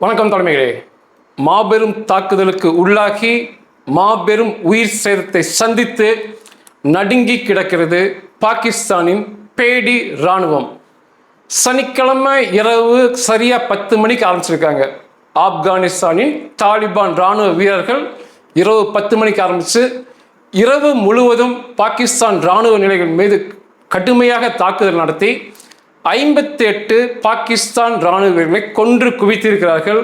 வணக்கம் தலைமைகளே. மாபெரும் தாக்குதலுக்கு உள்ளாகி மாபெரும் உயிர் சேதத்தை சந்தித்து நடுங்கி கிடக்கிறது பாகிஸ்தானின் பேடி இராணுவம். சனிக்கிழமை இரவு சரியாக பத்து மணிக்கு ஆரம்பிச்சிருக்காங்க. ஆப்கானிஸ்தானின் தாலிபான் இராணுவ வீரர்கள் இரவு பத்து மணிக்கு ஆரம்பித்து இரவு முழுவதும் பாகிஸ்தான் இராணுவ நிலைகள் மீது கடுமையாக தாக்குதல் நடத்தி ஐம்பத்தி எட்டு பாகிஸ்தான் இராணுவ வீரர்களை கொன்று குவித்திருக்கிறார்கள்.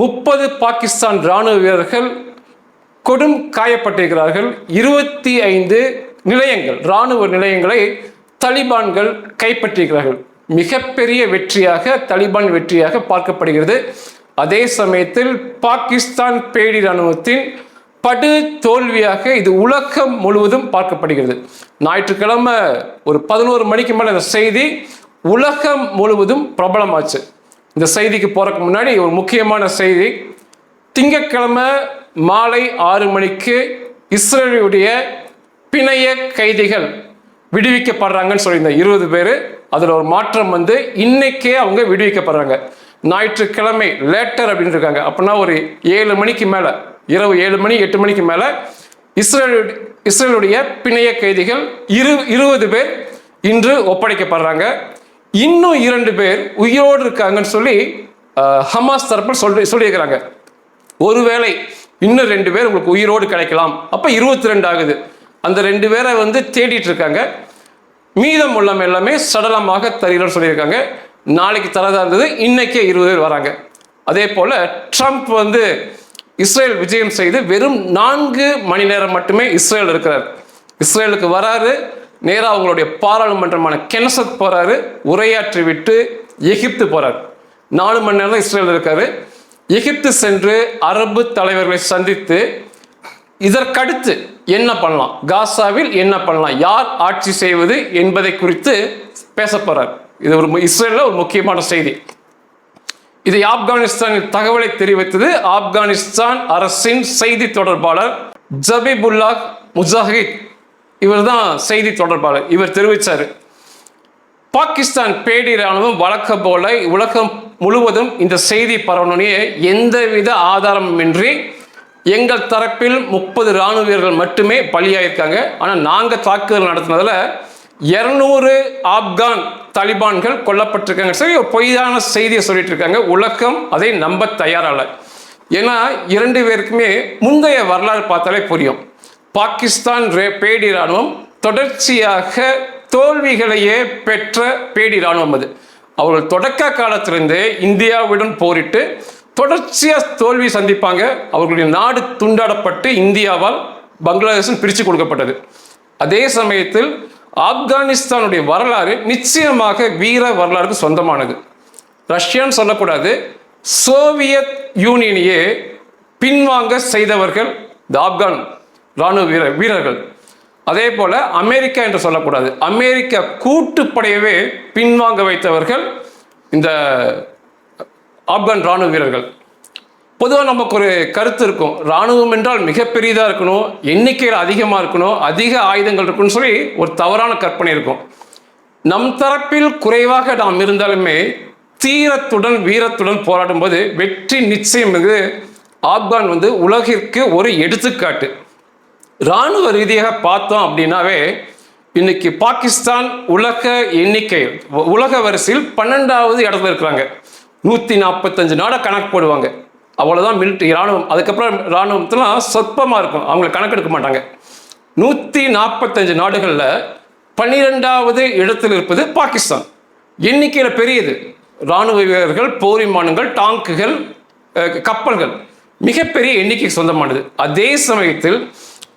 முப்பது பாகிஸ்தான் இராணுவ வீரர்கள் கொடும் காயப்பட்டிருக்கிறார்கள். இருபத்தி ஐந்து நிலையங்கள் இராணுவ நிலையங்களை தலிபான்கள் கைப்பற்றியிருக்கிறார்கள். மிகப்பெரிய வெற்றியாக தலிபான் வெற்றியாக பார்க்கப்படுகிறது. அதே சமயத்தில் பாகிஸ்தான் பேடி இராணுவத்தின் படு தோல்வியாக இது உலகம் முழுவதும் பார்க்கப்படுகிறது. ஞாயிற்றுக்கிழமை ஒரு பதினோரு மணிக்கு மேலே இந்த செய்தி உலகம் முழுவதும் பிரபலமாச்சு. இந்த செய்திக்கு போகிறதுக்கு முன்னாடி ஒரு முக்கியமான செய்தி. திங்கட்கிழமை மாலை ஆறு மணிக்கு இஸ்ரேலுடைய பிணைய கைதிகள் விடுவிக்கப்படுறாங்கன்னு சொல்லியிருந்தேன் இருபது பேர். அதில் ஒரு மாற்றம் வந்து இன்னைக்கே அவங்க விடுவிக்கப்படுறாங்க. ஞாயிற்றுக்கிழமை லேட்டர் அப்படின்னு இருக்காங்க அப்படின்னா ஒரு ஏழு மணிக்கு மேலே இரவு ஏழு மணி எட்டு மணிக்கு மேலே இஸ்ரேல் இஸ்ரேலுடைய பிணைய கைதிகள் இரு இருபது பேர் இன்று ஒப்படைக்கப்படுறாங்க. இன்னும் இரண்டு பேர் உயிரோடு இருக்காங்கன்னு சொல்லி ஹமாஸ் தரப்பில் சொல்லி சொல்லியிருக்கிறாங்க. ஒருவேளை இன்னும் ரெண்டு பேர் உங்களுக்கு உயிரோடு கிடைக்கலாம். அப்போ இருபத்தி ரெண்டு ஆகுது. அந்த ரெண்டு பேரை வந்து தேடிட்டு இருக்காங்க. மீதம் உள்ளம் எல்லாமே சடலமாக தருகிறோம்னு சொல்லியிருக்காங்க. நாளைக்கு தரதாக இருந்தது இன்னைக்கே இருபது பேர் வராங்க. அதே போல் ட்ரம்ப் வந்து இஸ்ரேல் விஜயம் செய்து வெறும் நான்கு மணி நேரம் மட்டுமே இஸ்ரேல் இருக்கிறார். இஸ்ரேலுக்கு வராரு. நேராக அவங்களுடைய பாராளுமன்றமான கெனசத் போகிறாரு உரையாற்றி விட்டு எகிப்து போகிறார் நாலு மணி நேரம் இஸ்ரேல் இருக்காரு. எகிப்து சென்று அரபு தலைவர்களை சந்தித்து இதற்கடுத்து என்ன பண்ணலாம்? காசாவில் என்ன பண்ணலாம்? யார் ஆட்சி செய்வது என்பதை குறித்து பேச போறார். இது ஒரு இஸ்ரேலில் ஒரு முக்கியமான செய்தி. இதை ஆப்கானிஸ்தானில் தகவலை தெரிவித்தது. ஆப்கானிஸ்தான் அரசின் செய்தி தொடர்பாளர் ஜபிபுல்லா முஜாஹித். இவர் தான் செய்தி தொடர்பாளர். இவர் தெரிவித்தார் பாகிஸ்தான் பேடி ராணுவம் வழக்கம் போல உலகம் முழுவதும் இந்த செய்தி பரவணுனே எந்தவித ஆதாரமின்றி எங்கள் தரப்பில் முப்பது இராணுவ வீரர்கள் மட்டுமே பலியாயிருக்காங்க. ஆனால் நாங்கள் தாக்குதல் நடத்தினதில் இரநூறு ஆப்கான் தலிபான்கள் கொல்லப்பட்டிருக்காங்க. சரி ஒரு செய்தியை சொல்லிட்டு இருக்காங்க. உலகம் அதை நம்ப தயாரால ஏன்னா இரண்டு பேருக்குமே முந்தைய வரலாறு பார்த்தாலே புரியும். பாகிஸ்தான் ரே- பேடி ராணுவம் தொடர்ச்சியாக தோல்விகளையே பெற்ற பேடி ராணுவம் அது. அவர்கள் தொடக்க காலத்திலிருந்தே இந்தியாவுடன் போரிட்டு தொடர்ச்சியாக தோல்வி சந்திப்பாங்க. அவர்களுடைய நாடு துண்டாடப்பட்டு இந்தியாவால் பங்களாதேஷன் பிரித்து கொடுக்கப்பட்டது. அதே சமயத்தில் ஆப்கானிஸ்தானுடைய வரலாறு நிச்சயமாக வீர வரலாறுக்கு சொந்தமானது. ரஷ்யான்னு சொல்லக்கூடாது சோவியத் யூனியனையே பின்வாங்க செய்தவர்கள் இந்த ஆப்கான். ராணுவ வீர வீரர்கள். அதே போல் அமெரிக்கா என்று சொல்லக்கூடாது. அமெரிக்கா கூட்டுப்படையவே பின்வாங்க வைத்தவர்கள் இந்த ஆப்கான் ராணுவ வீரர்கள். பொதுவாக நமக்கு ஒரு கருத்து இருக்கும். ராணுவம் என்றால் மிகப்பெரியதாக இருக்கணும் எண்ணிக்கையில் அதிகமாக இருக்கணும் அதிக ஆயுதங்கள் இருக்குன்னு சொல்லி ஒரு தவறான கற்பனை இருக்கும். நம் தரப்பில் குறைவாக நாம் இருந்தாலுமே தீரத்துடன் வீரத்துடன் போராடும்போது வெற்றி நிச்சயம் இது ஆப்கான் வந்து உலகிற்கு ஒரு எடுத்துக்காட்டு. இராணுவ ரீதியாக பார்த்தோம் அப்படின்னாவே இன்னைக்கு பாகிஸ்தான் உலக எண்ணிக்கை உலக வரிசையில் பன்னெண்டாவது இடத்துல இருக்கிறாங்க. நூற்றி நாற்பத்தஞ்சு நாடை கணக்கு போடுவாங்க. அவ்வளோதான் மிலிட்ரி இராணுவம். அதுக்கப்புறம் இராணுவத்துலாம் சொற்பமாக இருக்கும். அவங்கள கணக்கெடுக்க மாட்டாங்க. நூற்றி நாற்பத்தஞ்சு நாடுகளில் பன்னிரெண்டாவது இடத்தில் இருப்பது பாகிஸ்தான். எண்ணிக்கையில் பெரியது. இராணுவ வீரர்கள் போர் விமானங்கள் டாங்குகள் கப்பல்கள் மிகப்பெரிய எண்ணிக்கைக்கு சொந்தமானது. அதே சமயத்தில்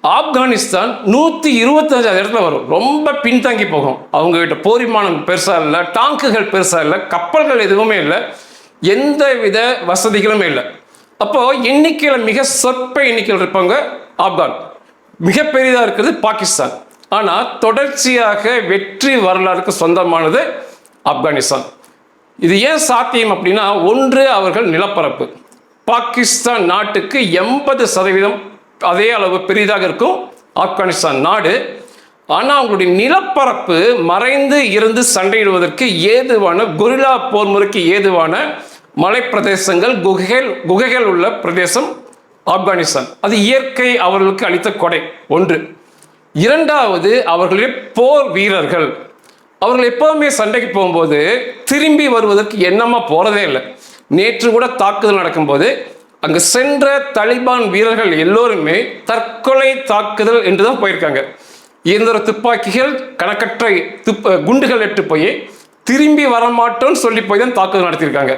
ஆப்கானிஸ்தான் நூற்றி இருபத்தஞ்சாவது இடத்துல வரும். ரொம்ப பின்தங்கி போகும். அவங்க கிட்ட போர் விமானம் பெருசாக இல்லை டாங்குகள் பெருசாக இல்லை கப்பல்கள் எதுவுமே இல்லை எந்த வித வசதிகளுமே இல்லை. அப்போ எண்ணிக்கையில் மிக சொற்ப எண்ணிக்கையில் இருப்பாங்க ஆப்கான். மிக பெரிதாக இருக்கிறது பாகிஸ்தான். ஆனால் தொடர்ச்சியாக வெற்றி வரலாறுக்கு சொந்தமானது ஆப்கானிஸ்தான். இது ஏன் சாத்தியம் அப்படின்னா ஒன்று அவர்கள் நிலப்பரப்பு. பாகிஸ்தான் நாட்டுக்கு எண்பது சதவீதம் அதே அளவு பெரிதாக இருக்கும் ஆப்கானிஸ்தான் நாடு. ஆனால் அவங்களுடைய நிலப்பரப்பு மறைந்து இருந்து சண்டையிடுவதற்கு ஏதுவான கொரில்லா போர் முறைக்கு ஏதுவான மலை பிரதேசங்கள் குகைகள் குகைகள் உள்ள பிரதேசம் ஆப்கானிஸ்தான். அது இயற்கை அவர்களுக்கு அளித்த கொடை ஒன்று. இரண்டாவது அவர்களுடைய போர் வீரர்கள். அவர்கள் எப்போவுமே சண்டைக்கு போகும்போது திரும்பி வருவதற்கு எண்ணமாக போகிறதே இல்லை. நேற்று கூட தாக்குதல் நடக்கும்போது அங்கு சென்ற தலிபான் வீரர்கள் எல்லோருமே தற்கொலை தாக்குதல் என்று தான் போயிருக்காங்க இயந்திர துப்பாக்கிகள் கணக்கற்ற துப்ப குண்டுகள் எட்டு போய் திரும்பி வரமாட்டோம்னு சொல்லி போய் தான் தாக்குதல் நடத்தியிருக்காங்க.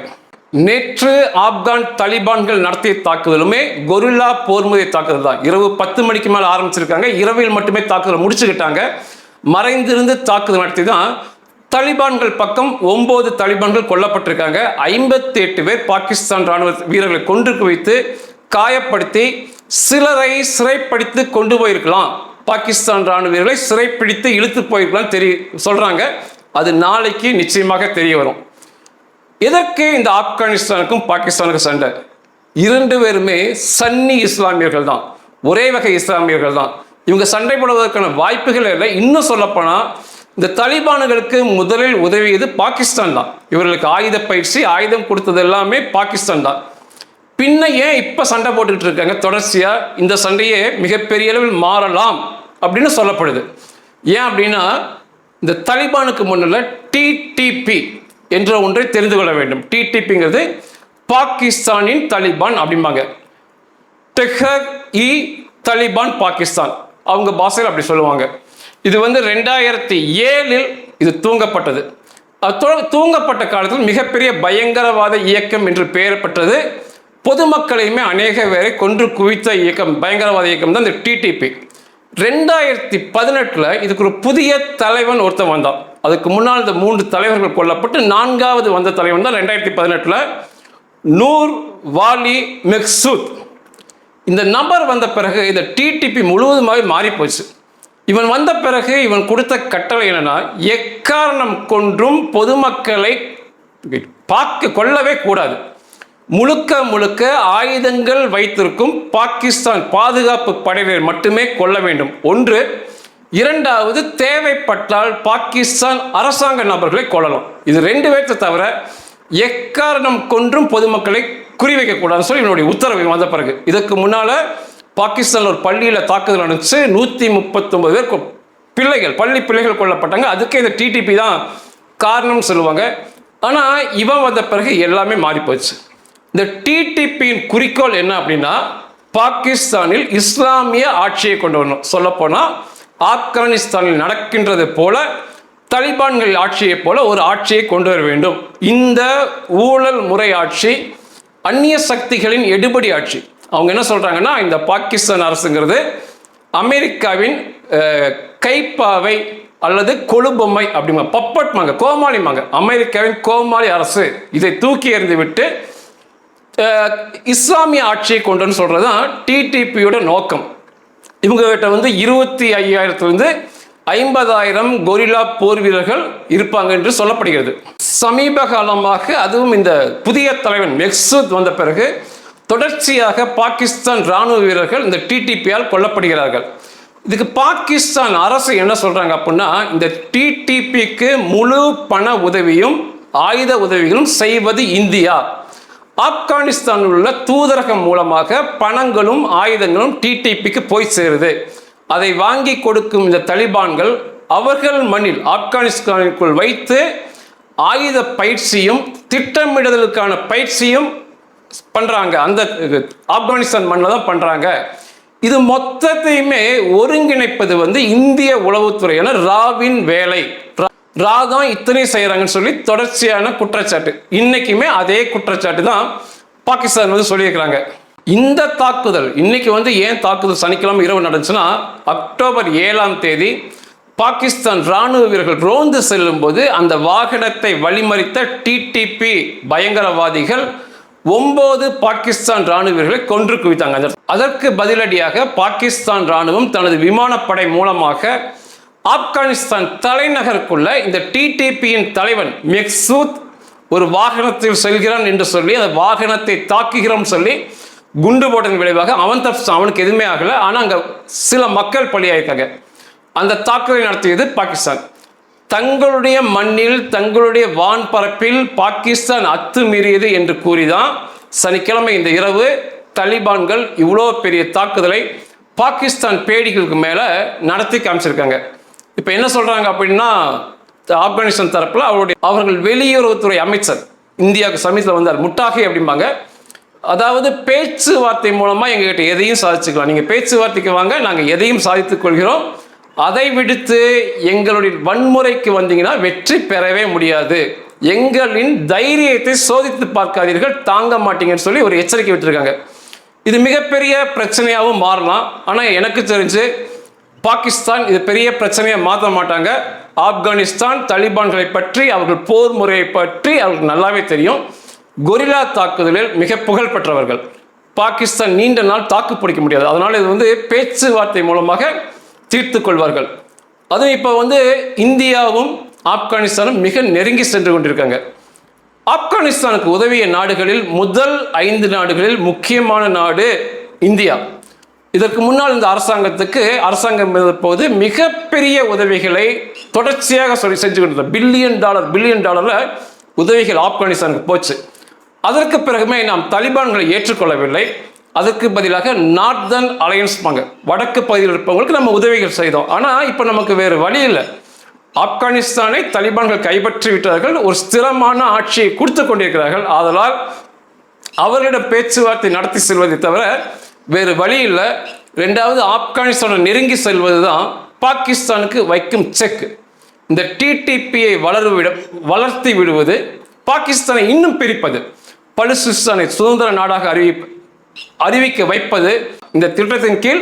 நேற்று ஆப்கான் தலிபான்கள் நடத்திய தாக்குதலுமே கொரில்லா போர்முறை தாக்குதல் தான். இரவு பத்து மணிக்கு மேலே ஆரம்பிச்சிருக்காங்க. இரவில் மட்டுமே தாக்குதல் முடிச்சுக்கிட்டாங்க. மறைந்திருந்து தாக்குதல் நடத்தி தான் தலிபான்கள் பக்கம் ஒன்பது தலிபான்கள் கொல்லப்பட்டிருக்காங்க. ஐம்பத்தி எட்டு பேர் பாகிஸ்தான் ராணுவ வீரர்களை கொன்று குவித்து காயப்படுத்தி சிலரை சிறைப்படுத்தி கொண்டு போயிருக்கலாம். பாகிஸ்தான் ராணுவ வீரர்களை சிறைப்பிடித்து இழுத்து போயிருக்கலாம் தெரிய சொல்றாங்க. அது நாளைக்கு நிச்சயமாக தெரிய வரும். எதற்கு இந்த ஆப்கானிஸ்தானுக்கும் பாகிஸ்தானுக்கும் சண்டை? இரண்டு பேருமே சன்னி இஸ்லாமியர்கள் தான். ஒரே வகை இஸ்லாமியர்கள் தான். இவங்க சண்டை போடுவதற்கான வாய்ப்புகள் இல்லை. இன்னும் சொல்லப்போனால் இந்த தலிபான்களுக்கு முதலில் உதவியது பாகிஸ்தான் தான். இவர்களுக்கு ஆயுத பயிற்சி ஆயுதம் கொடுத்தது எல்லாமே பாகிஸ்தான் தான். பின்ன ஏன் இப்போ சண்டை போட்டுக்கிட்டு இருக்காங்க? தொடர்ச்சியாக இந்த சண்டையே மிகப்பெரிய அளவில் மாறலாம் அப்படின்னு சொல்லப்படுது. ஏன் அப்படின்னா இந்த தலிபானுக்கு முன்னில் டிடிபி என்ற ஒன்றை தெரிந்து கொள்ள வேண்டும். டிடிபிங்கிறது பாகிஸ்தானின் தலிபான் அப்படிம்பாங்க. டெஹர் இ தலிபான் பாகிஸ்தான். அவங்க பாஷையில் அப்படி சொல்லுவாங்க. இது வந்து ரெண்டாயிரத்தி ஏழில் இது தூங்கப்பட்டது. தூங்கப்பட்ட காலத்தில் மிகப்பெரிய பயங்கரவாத இயக்கம் என்று பெயர் பெற்றது. பொதுமக்களையுமே அநேக பேரை கொன்று குவித்த இயக்கம் பயங்கரவாத இயக்கம் தான் இந்த டிடிபி ரெண்டாயிரத்தி பதினெட்டில் இதுக்கு ஒரு புதிய தலைவன் ஒருத்தன் வந்தான். அதுக்கு முன்னால் இந்த மூன்று தலைவர்கள் கொல்லப்பட்டு நான்காவது வந்த தலைவன் தான் ரெண்டாயிரத்தி பதினெட்டில் நூர் வாலி மெக்சூத். இந்த நபர் வந்த பிறகு இந்த டிடிபி முழுவதுமாகவே மாறி போச்சு இவன் வந்த பிறகு இவன் கொடுத்த கட்டளை என்னன்னா எக்காரணம் கொன்றும் பொதுமக்களை பார்க்க கொள்ளவே கூடாது. முழுக்க முழுக்க ஆயுதங்கள் வைத்திருக்கும் பாகிஸ்தான் பாதுகாப்பு படையினர் மட்டுமே கொள்ள வேண்டும். ஒன்று இரண்டாவது தேவைப்பட்டால் பாகிஸ்தான் அரசாங்க நபர்களை கொள்ளலாம் இது ரெண்டு பேர்த்த தவிர எக்காரணம் கொன்றும் பொதுமக்களை குறிவைக்கக்கூடாதுன்னு சொல்லி என்னுடைய உத்தரவு வந்த பிறகு. இதுக்கு முன்னால பாகிஸ்தான் ஒரு பள்ளியில் தாக்குதல் நடந்துச்சு நூற்றி முப்பத்தொம்பது பேர் கொ- பிள்ளைகள் பள்ளி பிள்ளைகள் கொல்லப்பட்டாங்க. அதுக்கே இந்த டிடிபி தான் காரணம்னு சொல்லுவாங்க. ஆனால் இவன் வந்த பிறகு எல்லாமே மாறிப்போச்சு. இந்த டிடிபியின் குறிக்கோள் என்ன அப்படின்னா பாகிஸ்தானில் இஸ்லாமிய ஆட்சியை கொண்டு வரணும். சொல்லப்போனால் ஆப்கானிஸ்தானில் நடக்கின்றது போல தலிபான்கள் ஆட்சியைப் போல ஒரு ஆட்சியை கொண்டு வர வேண்டும். இந்த ஊழல் முறை ஆட்சி அந்நிய சக்திகளின் எடுபடி ஆட்சி. அவங்க என்ன சொல்கிறாங்கன்னா இந்த பாகிஸ்தான் அரசுங்கிறது அமெரிக்காவின் கைப்பாவை அல்லது கொழுபொம்மை அப்படிங்க பப்பட்மாங்க கோமாளிமாங்க. அமெரிக்காவின் கோமாளி அரசு இதை தூக்கி எறிந்து விட்டு இஸ்லாமிய ஆட்சியை கொண்டுன்னு சொல்கிறது தான் டிடிபியோட நோக்கம். இவங்ககிட்ட வந்து இருபத்தி ஐயாயிரத்துலேருந்து ஐம்பதாயிரம் கொரில்லா போர் வீரர்கள் இருப்பாங்க என்று சொல்லப்படுகிறது. சமீப காலமாக அதுவும் இந்த புதிய தலைவன் மெக்சூத் வந்த பிறகு தொடர்ச்சியாக பாகிஸ்தான் ராணுவ வீரர்கள் இந்த டிடிபியால் கொல்லப்படுகிறார்கள். இதுக்கு பாகிஸ்தான் அரசு என்ன சொல்கிறாங்க அப்படின்னா இந்த டிடிபிக்கு முழு பண உதவியும் ஆயுத உதவிகளும் செய்வது இந்தியா. ஆப்கானிஸ்தானில் உள்ள தூதரகம் மூலமாக பணங்களும் ஆயுதங்களும் டிடிபிக்கு போய் சேருது. அதை வாங்கி கொடுக்கும் இந்த தலிபான்கள் அவர்கள் மண்ணில் ஆப்கானிஸ்தானுக்குள் வைத்து ஆயுத பயிற்சியும் திட்டமிடுதலுக்கான பயிற்சியும் பண்ணுறாங்க அந்த இது, ஆப்கானிஸ்தான் மண்ணில் தான் பண்ணுறாங்க இது மொத்தத்தையுமே ஒருங்கிணைப்பது வந்து இந்திய உளவுத்துறையான ராவின் வேலை. ரா- ரா தான் இத்தனை செய்கிறாங்கன்னு சொல்லி தொடர்ச்சியான குற்றச்சாட்டு. இன்னைக்குமே அதே குற்றச்சாட்டு தான் பாகிஸ்தான் வந்து சொல்லியிருக்கிறாங்க. இந்த தாக்குதல் இன்னைக்கு வந்து ஏன் தாக்குதல் சனிக்கிழமை இரவு நடந்துச்சுன்னா அக்டோபர் ஏழாம் தேதி பாகிஸ்தான் ராணுவ வீரர்கள் ரோந்து செல்லும்போது அந்த வாகனத்தை வழிமறித்த டிடிபி பயங்கரவாதிகள் ஒன்பது பாகிஸ்தான் ராணுவர்களை கொன்று குவித்தாங்க. அதற்கு பதிலடியாக பாகிஸ்தான் ராணுவம் தனது விமானப்படை மூலமாக ஆப்கானிஸ்தான் தலைநகருக்குள்ள இந்த டிடிபியின் தலைவன் மெக்சூத் ஒரு வாகனத்தில் செல்கிறான் என்று சொல்லி அந்த வாகனத்தை தாக்குகிறோம் சொல்லி குண்டு போட்டதன் விளைவாக அவன் தப்பிச்சான் அவனுக்கு எதுவுமே ஆகலை. ஆனால் அங்கே சில மக்கள் பலியாயிருக்காங்க. அந்த தாக்குதலை நடத்தியது பாகிஸ்தான். தங்களுடைய மண்ணில் தங்களுடைய வான்பரப்பில் பாகிஸ்தான் அத்துமீறியது என்று கூறிதான் சனிக்கிழமை இந்த இரவு தலிபான்கள் இவ்வளோ பெரிய தாக்குதலை பாகிஸ்தான் பேடிகளுக்கு மேலே நடத்தி காமிச்சிருக்காங்க. இப்போ என்ன சொல்கிறாங்க அப்படின்னா ஆப்கானிஸ்தான் தரப்பில் அவருடைய அவர்கள் வெளியுறவுத்துறை அமைச்சர் இந்தியாவுக்கு சமீபத்தில் வந்தார் முட்டாகி அப்படிம்பாங்க. அதாவது பேச்சுவார்த்தை மூலமாக எங்ககிட்ட எதையும் சாதிச்சுக்கலாம். நீங்கள் பேச்சுவார்த்தைக்கு வாங்க நாங்கள் எதையும் சாதித்துக் கொள்கிறோம். அதை விடுத்து எங்களுடைய வன்முறைக்கு வந்தீங்கன்னா வெற்றி பெறவே முடியாது. எங்களின் தைரியத்தை சோதித்து பார்க்காதீர்கள் தாங்க மாட்டீங்கன்னு சொல்லி ஒரு எச்சரிக்கை விட்டுருக்காங்க. இது மிகப்பெரிய பிரச்சனையாகவும் மாறலாம். ஆனால் எனக்கு தெரிஞ்சு பாகிஸ்தான் இது பெரிய பிரச்சனையை மாற்ற மாட்டாங்க. ஆப்கானிஸ்தான் தலிபான்களை பற்றி அவர்கள் போர் முறையை பற்றி அவர்களுக்கு நல்லாவே தெரியும். கொரில்லா தாக்குதலில் மிக புகழ் பெற்றவர்கள். பாகிஸ்தான் நீண்ட நாள் தாக்கு பிடிக்க முடியாது. அதனால் இது வந்து பேச்சுவார்த்தை மூலமாக தீர்த்து கொள்வார்கள் அதுவும் இப்போ வந்து இந்தியாவும் ஆப்கானிஸ்தானும் மிக நெருங்கி சென்று கொண்டிருக்காங்க. ஆப்கானிஸ்தானுக்கு உதவிய நாடுகளில் முதல் ஐந்து நாடுகளில் முக்கியமான நாடு இந்தியா. இதற்கு முன்னால் இந்த அரசாங்கத்துக்கு அரசாங்கம் போது மிகப்பெரிய உதவிகளை தொடர்ச்சியாக சொல்லி செஞ்சு கொண்டிருந்த பில்லியன் டாலர் பில்லியன் டாலரில் உதவிகள் ஆப்கானிஸ்தானுக்கு போச்சு. அதற்கு பிறகுமே நாம் தலிபான்களை ஏற்றுக்கொள்ளவில்லை. அதற்கு பதிலாக நார்தன் அலையன்ஸ் பாங்க வடக்கு பகுதியில் இருப்பவங்களுக்கு நம்ம உதவிகள் செய்தோம். ஆனால் இப்போ நமக்கு வேறு வழி இல்லை. ஆப்கானிஸ்தானை தலிபான்கள் கைப்பற்றி விட்டார்கள். ஒரு ஸ்திரமான ஆட்சியை கொடுத்து கொண்டிருக்கிறார்கள். ஆதலால் அவர்களிடம் பேச்சுவார்த்தை நடத்தி செல்வதை தவிர வேறு வழி இல்லை. ரெண்டாவது ஆப்கானிஸ்தானை நெருங்கி செல்வது தான் பாகிஸ்தானுக்கு வைக்கும் செக் இந்த டிடிபியை வளர்விட வளர்த்தி விடுவது பாகிஸ்தானை இன்னும் பிரிப்பது. பலுசிஸ்தானை சுதந்திர நாடாக அறிவிப்பு அறிவிக்க வைப்பது இந்த திட்டத்தின் கீழ்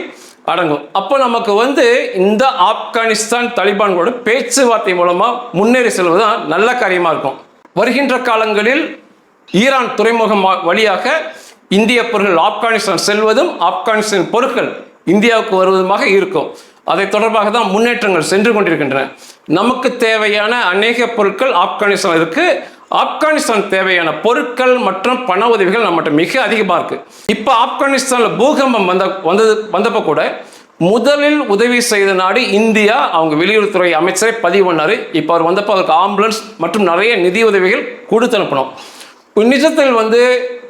அடங்கும். அப்போ நமக்கு வந்து இந்த ஆப்கானிஸ்தான் தலிபான்களோட பேச்சுவார்த்தை மூலமாக முன்னேறி செல்வது தான் நல்ல காரியமாக இருக்கும். வருகின்ற காலங்களில் ஈரான் துறைமுகம் வழியாக இந்திய பொருட்கள் ஆப்கானிஸ்தான் செல்வதும் ஆப்கானிஸ்தான் பொருட்கள் இந்தியாவுக்கு வருவதுமாக இருக்கும். அதை தொடர்பாக தான் முன்னேற்றங்கள் சென்று கொண்டிருக்கின்றன. நமக்கு தேவையான அநேக பொருட்கள் ஆப்கானிஸ்தான் இருக்குது ஆப்கானிஸ்தான் தேவையான பொருட்கள் மற்றும் பண உதவிகள் நம்மகிட்ட மிக அதிகமாக இருக்குது இப்போ ஆப்கானிஸ்தானில் பூகம்பம் வந்த வந்தது வந்தப்போ கூட முதலில் உதவி செய்த நாடு இந்தியா. அவங்க வெளியுறவுத்துறை அமைச்சரை பதிவு பண்ணார் இப்போ அவர் வந்தப்போ அவருக்கு ஆம்புலன்ஸ் மற்றும் நிறைய நிதி உதவிகள் கொடுத்து அனுப்பணும் நிஜத்தில் வந்து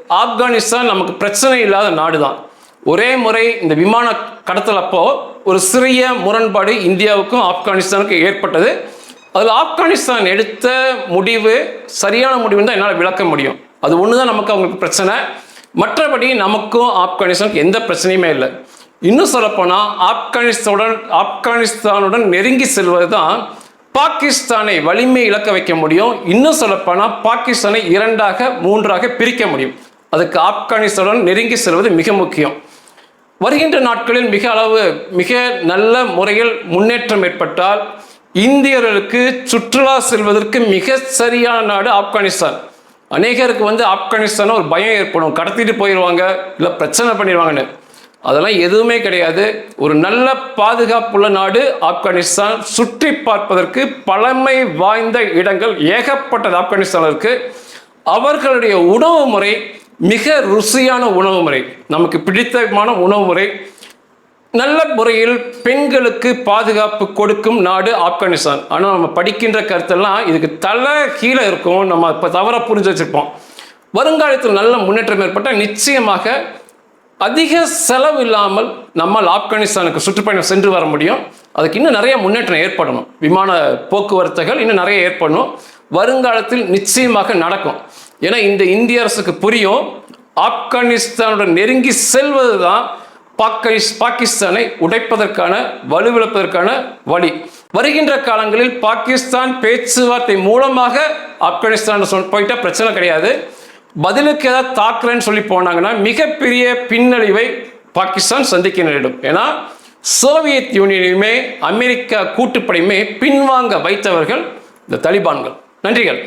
ஆப்கானிஸ்தான் நமக்கு பிரச்சனை இல்லாத நாடு தான் ஒரே முறை இந்த விமான கடத்தலப்போ ஒரு சிறிய முரண்பாடு இந்தியாவுக்கும் ஆப்கானிஸ்தானுக்கும் ஏற்பட்டது. அதில் ஆப்கானிஸ்தான் எடுத்த முடிவு சரியான முடிவுன்னு தான் என்னால் விளக்க முடியும். அது ஒன்று தான் நமக்கு அவங்களுக்கு பிரச்சனை. மற்றபடி நமக்கும் ஆப்கானிஸ்தானுக்கு எந்த பிரச்சனையுமே இல்லை. இன்னும் சொல்லப்போனால் ஆப்கானிஸ்தானுடன் ஆப்கானிஸ்தானுடன் நெருங்கி செல்வது தான் பாகிஸ்தானை வலிமை இழக்க வைக்க முடியும். இன்னும் சொல்லப்போனால் பாகிஸ்தானை இரண்டாக மூன்றாக பிரிக்க முடியும். அதுக்கு ஆப்கானிஸ்தானுடன் நெருங்கி செல்வது மிக முக்கியம். வருகின்ற நாட்களில் மிக அளவு மிக நல்ல முறையில் முன்னேற்றம் ஏற்பட்டால் இந்தியர்களுக்கு சுற்றுலா செல்வதற்கு மிக சரியான நாடு ஆப்கானிஸ்தான். அநேகருக்கு வந்து ஆப்கானிஸ்தான் ஒரு பயம் ஏற்படும். கடத்திட்டு போயிடுவாங்க இல்லை பிரச்சனை பண்ணிடுவாங்கன்னு அதெல்லாம் எதுவுமே கிடையாது. ஒரு நல்ல பாதுகாப்புள்ள நாடு ஆப்கானிஸ்தான். சுற்றி பார்ப்பதற்கு பழமை வாய்ந்த இடங்கள் ஏகப்பட்டது ஆப்கானிஸ்தான் இருக்கு. அவர்களுடைய உணவு முறை மிக ருசியான உணவு முறை. நமக்கு பிடித்தமான உணவு முறை. நல்ல முறையில் பெண்களுக்கு பாதுகாப்பு கொடுக்கும் நாடு ஆப்கானிஸ்தான். ஆனால் நம்ம படிக்கின்ற கருத்தெல்லாம் இதுக்கு தலை கீழே இருக்கும். நம்ம இப்போ தவறாக புரிஞ்சு வச்சுருப்போம். வருங்காலத்தில் நல்ல முன்னேற்றம் ஏற்பட்டால் நிச்சயமாக அதிக செலவு இல்லாமல் நம்மால் ஆப்கானிஸ்தானுக்கு சுற்றுப்பயணம் சென்று வர முடியும். அதுக்கு இன்னும் நிறைய முன்னேற்றம் ஏற்படணும். விமான போக்குவரத்துகள் இன்னும் நிறைய ஏற்படணும். வருங்காலத்தில் நிச்சயமாக நடக்கும். ஏன்னா இந்த இந்திய அரசுக்கு புரியும். ஆப்கானிஸ்தானுடன் நெருங்கி செல்வது தான் பாகிஸ் பாகிஸ்தானை உடைப்பதற்கான வலுவிழப்பதற்கான வழி. வருகின்ற காலங்களில் பாகிஸ்தான் பேச்சுவார்த்தை மூலமாக ஆப்கானிஸ்தான் சொல் போயிட்டா பிரச்சனை கிடையாது. பதிலுக்கு ஏதாவது தாக்குறேன்னு சொல்லி போனாங்கன்னா மிகப்பெரிய பின்னடைவை பாகிஸ்தான் சந்திக்க நேரிடும். ஏன்னா சோவியத் யூனியனையுமே அமெரிக்கா கூட்டுப்படையுமே பின்வாங்க வைத்தவர்கள் இந்த தலிபான்கள். நன்றிகள்.